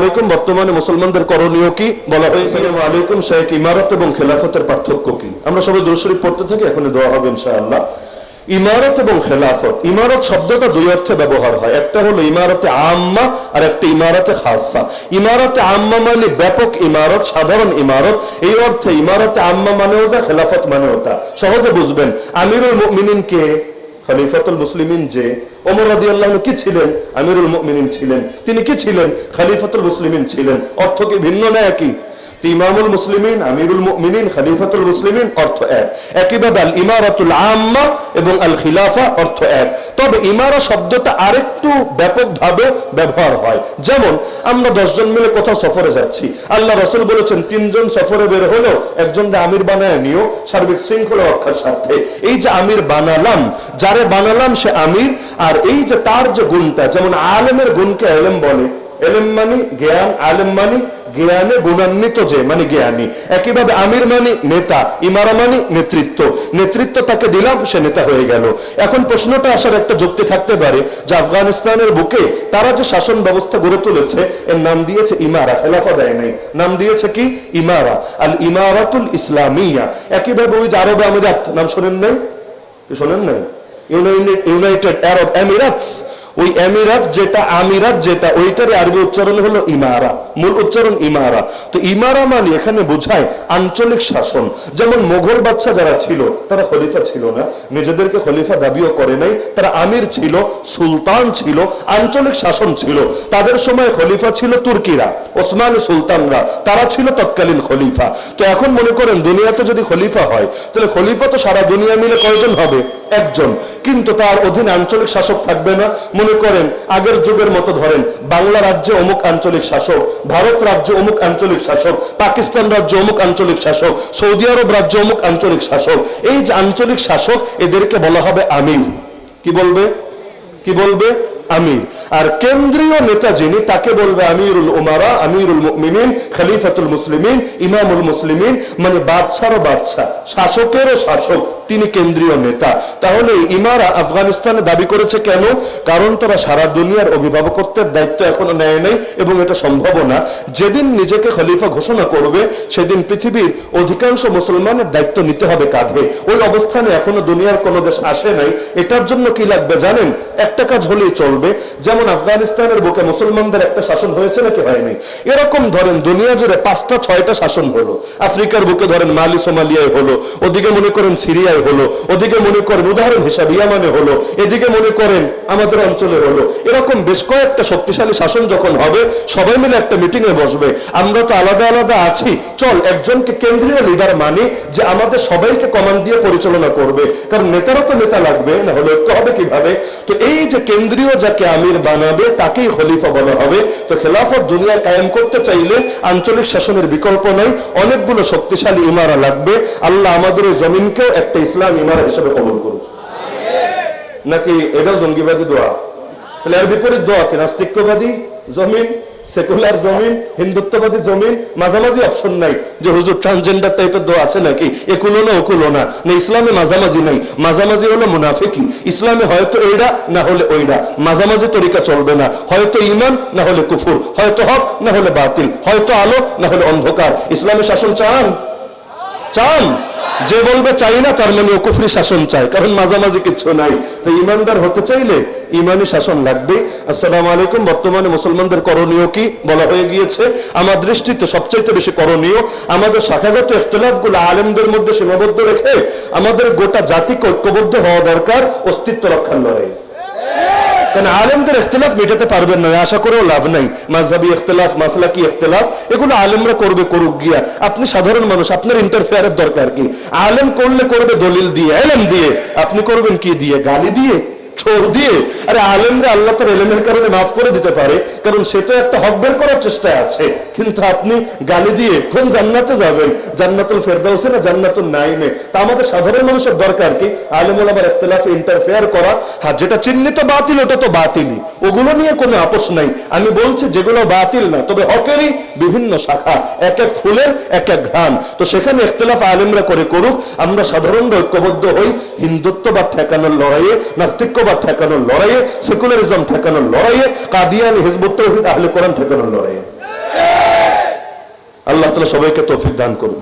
আলাইকুম, বর্তমানে মুসলমানদের করণীয় কি? বলা হয়েছে, আসসালামু আলাইকুম শেখ ইমারত এবং খেলাফতের পার্থক্য কি? আমরা সবাই দূর শরীফ পড়তে থাকি, এখন দোয়া হবে ইনশাআল্লাহ। ইমারত এবং খেলাফত। ইমারত শব্দটা দুই অর্থে ব্যবহার হয়। একটা হলো ইমারতে আম্মা, আর একটা ইমারতে খাসা। ইমারতে আম্মা মানে ব্যাপক ইমারত, সাধারণ ইমারত। এই অর্থে ইমারতে আম্মা মানে যা, খেলাফত মানেও তা। সহজে বুঝবেন। আমিরুল মুমিনিন কে খলিফাতুল মুসলিমিন যে ওমর রাদিয়াল্লাহু কি ছিলেন? আমিরুল মিনিন ছিলেন। তিনি কি ছিলেন? খলিফাতুল মুসলিমিন ছিলেন। অর্থ কি ভিন্ন না একই? ইমামুল মুসলিমিন আমিরুল মুমিনিন মুসলিমিন অর্থ এক। একইভাবে আল ইমারাতুল আম্মা এবং আল খিলাফা অর্থ এক। তবে ইমারা শব্দটা আরেকটু ব্যাপকভাবে ব্যবহার হয়। যেমন, আমরা দশজন মিলে কোথাও সফরে যাচ্ছি। আল্লাহ রসুল বলেছেন, তিনজন সফরে বের হলেও একজন আমির বানায় নিও, সার্বিক শৃঙ্খলা রক্ষার স্বার্থে। এই যে আমির বানালাম, যারে বানালাম সে আমির, আর এই যে তার যে গুণটা, যেমন আলেমের গুণকে এলেম বলে। এলেম মানি জ্ঞান, আলেম মানি জ্ঞানে গুণান্বিত যে মানে জ্ঞানী। একইভাবে আমির মানি নেতা, ইমারা মানি নেতৃত্ব। নেতৃত্ব তাকে দিলাম, সে নেতা হয়ে গেল। এখন প্রশ্নটা আসার একটা যুক্তি থাকতে পারে যে আফগানিস্তানের বুকে তারা যে শাসন ব্যবস্থা গড়ে তুলেছে, এর নাম দিয়েছে ইমারা, খেলাফা দেয় নাই। নাম দিয়েছে কি? ইমারা, আল ইমারাতুল ইসলামিয়া। একইভাবে ওই যে আরবে আমিরাত নাম শোনেন নাই? শোনেন নাই? United united Arab emirates. ওই এমিরাত যেটা আমিরাত যেটা, ওইটারই আরবি উচ্চারণ হলো ইমারা, মূল উচ্চারণ ইমারা। তো ইমারা মানে এখানে বোঝায় আঞ্চলিক শাসন। যেমন মোগল বাদশা যারা ছিল, তারা খলিফা ছিল না। নিজেদেরকে খলিফা দাবিও করে নাই। তারা আমির ছিল, সুলতান ছিল, আঞ্চলিক শাসন ছিল। তাদের সময় খলিফা ছিল তুর্কিরা, ওসমান সুলতানরা। তারা ছিল তৎকালীন খলিফা। তো এখন মনে করেন দুনিয়াতে যদি খলিফা হয়, তাহলে খলিফা তো সারা দুনিয়া মিলে কয়জন হবে? একজন। কিন্তু তার অধীনে আঞ্চলিক শাসক থাকবে না। মনে করেন, আগের যুগের মতো ধরেন, বাংলা রাজ্যে অমুক আঞ্চলিক শাসক, ভারত রাজ্য অমুক আঞ্চলিক শাসক, পাকিস্তান রাজ্য অমুক আঞ্চলিক শাসক, সৌদি আরব রাজ্য অমুক আঞ্চলিক শাসক। এই যে আঞ্চলিক শাসক, এদেরকে বলা হবে আমিন। কি বলবে? কি বলবে? আমির আর কেন্দ্রীয় নেতা যিনি, তাকে বলবে আমিরুল উমারা, আমিরুল মুমিনিন, খলিফাতুল মুসলিমিন, ইমামুল মুসলিমিন মানে বাদশারও বাদশা শাসকেরও শাসক, তিনি কেন্দ্রীয় নেতা। তাহলে ইমারা আফগানিস্তানে দাবি করেছে কেন? কারণ তারা সারা দুনিয়ার অভিভাবকত্বের দায়িত্ব এখনও নেয় নাই এবং এটা সম্ভব না। যেদিন নিজেকে খলিফা ঘোষণা করবে, সেদিন পৃথিবীর অধিকাংশ মুসলমানের দায়িত্ব নিতে হবে কাঁধে। ওই অবস্থানে এখনও দুনিয়ার কোনো দেশ আসে নাই। এটার জন্য কি লাগবে জানেন? একটা কাজ হলেই চলবে। যেমন আফগানিস্তানের বুকে মুসলমানদের একটা শাসন হয়েছে নাকি হয়নি? এরকম ধরেন দুনিয়া জুড়ে পাঁচটা, ছয়টা শাসন হলো। আফ্রিকার বুকে ধরেন মালি সোমালিয়ায় হলো, ওদিকে মনে করেন সিরিয়ায় হলো, ওদিকে মনে করেন, উদাহরণ হিসাবে ইয়ামানে হলো, এদিকে মনে করেন আমাদের অঞ্চলে হলো। এরকম বেশ কয়েকটা শক্তিশালী শাসন যখন হবে, সবাই মিলে একটা মিটিং এ বসবে। আমরা তো আলাদা আলাদা আছি। চল, একজনকে কেন্দ্রীয় লিডার মানি যে আমাদের সবাইকে কমান্ড দিয়ে পরিচালনা করবে। কারণ নেতারও তো নেতা লাগবে, না হলে তো হবে কীভাবে? তো এই যে কেন্দ্রীয় যাকে আমির বানাবে, তাকেই খলিফা বলা হবে। তো খেলাফত দুনিয়া কায়েম করতে চাইলে আঞ্চলিক শাসনের বিকল্প নাই। অনেকগুলো শক্তিশালী ইমারা লাগবে। আল্লাহ আমাদের এই জমিনকেও একটা ইসলাম ইমারা হিসেবে কবল করুন নাকি এটাও জঙ্গিবাদী দোয়া? তাহলে এর বিপরীত দোয়া কি? নাস্তিকবাদী জমিন? সেকুলার জমিন, হিন্দুত্ববাদী জমিন, মাঝামাঝি অপশন নাই। যে হুজুর ট্রান্সজেন্ডার টাইপের দোয়া আছে নাকি? একুলো না ওকুলো না। না ইসলামে মাঝামাঝি নাই। মাঝামাঝি হলো মুনাফিকি ইসলামে হয়তো এইটা না হলে ওইটা মাঝামাঝি তরিকা চলবে না। হয়তো ইমান না হলে কুফুর। হয়তো হক, না হলে বাতিল। হয়তো আলো, না হলে অন্ধকার। ইসলামে শাসন চান? চান। যে বলবে চাই না, তার মানে ও কুফরি শাসন চায়, কারণ মাঝামাঝি কিছু নাই। তো ইমানদার হতে চাইলে ইমানি শাসন লাগবে আসসালামু আলাইকুম, বর্তমানে মুসলমানদের করণীয় কি বলা হয়ে গিয়েছে? আমার দৃষ্টিতে সবচাইতে বেশি করণীয়, আমাদের শাখাগত ইখতলাফগুলো আলেমদের মধ্যে সীমাবদ্ধ রেখে আমাদের গোটা জাতিকে ঐক্যবদ্ধ হওয়া দরকার, অস্তিত্ব রক্ষার লড়াই কারণ আলেমদের ইখতলাফ মেটাতে পারবেন না, আশা করেও লাভ নাই। মাঝহাবি ইখতলাফ, মাসলাকি ইখতলাফ, এগুলো আলেমরা করবে, করুক গিয়া। আপনি সাধারণ মানুষ, আপনার ইন্টারফেয়ারের দরকার কি? আলেম করলে করবে দলিল দিয়ে, এলেম দিয়ে। আপনি করবেন কি দিয়ে? গালি দিয়ে? ছোর দিয়ে, আরে আলেমরা আল্লাহ তার এলেমের কারণে মাফ করে দিতে পারে, কারণ সেটা একটা হক বের করার চেষ্টায় আছে। কিন্তু আপনি গালি দিয়ে কোন জান্নাতে যাবেন, জান্নাতুল ফেরদাউসে না জান্নাতুল নাইমে তা আমাদের সাধারণ মানুষের দরকার কি? আলেমুল আমার ইখতিলাফে ইন্টারফেয়ার করা? হ্যাঁ যেটা চিহ্নিত বাতিল, ওটা তো বাতিলই। ওগুলো নিয়ে কোনো আপোষ নাই। আমি বলছি যেগুলো বাতিল না, তবে হকেরই বিভিন্ন শাখা, এক এক ফুলের এক এক ঘ্রাণ। তো সেখানে ইখতিলাফ আলেমরা করে করুক। আমরা সাধারণ ঐক্যবদ্ধ হই, হিন্দুত্ব বা ঠেকানোর লড়াইয়ে মতবাদ ঠেকানোর লড়াইয়ে, সেকুলারিজম ঠেকানোর লড়াইয়ে, কাদিয়ান, হিজবুত তৌহিদ, আহলে কোরআন ঠেকানোর লড়াইয়ে। আল্লাহ তালা সবাইকে তৌফিক দান করুন।